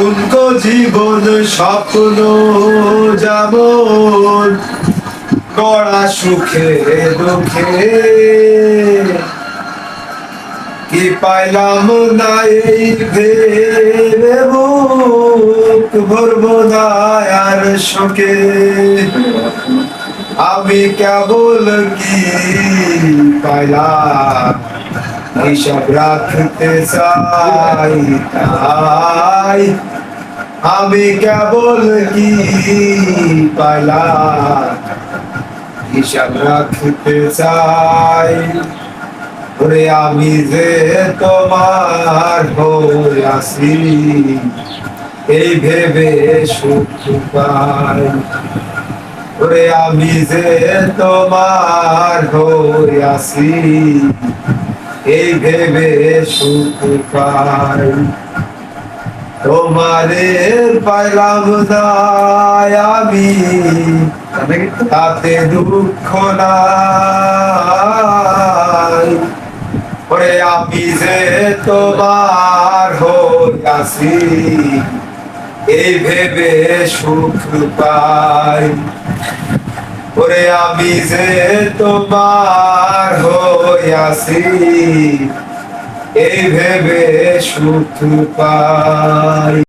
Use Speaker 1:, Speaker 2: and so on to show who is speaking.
Speaker 1: উনকো জীবন স্বপ্ন যেমন কড়া সুখে, দুঃখে। কি পাইলাম না এই ভরবো না আর শোকে? আমি কেবল কি পাইলাম? এইসব রাখতে চাই তাই আমি কেবল কি পাইলাম? রাখতে চাই। ওরে আমি যে তোমার আসি এই ভেবে সুখ পাই। ওরে আমি যে তোমার আসি এই ভেবে সুখ পাই। তোমারে পাইলাম আমি। তাতে দুঃখ নাই। ওরে আমি যে তোমার হইয়াছি এই ভেবে সুখ পাই। ওরে আমি যে তোমার হইয়াছি এই ভেবে সুখ পাই।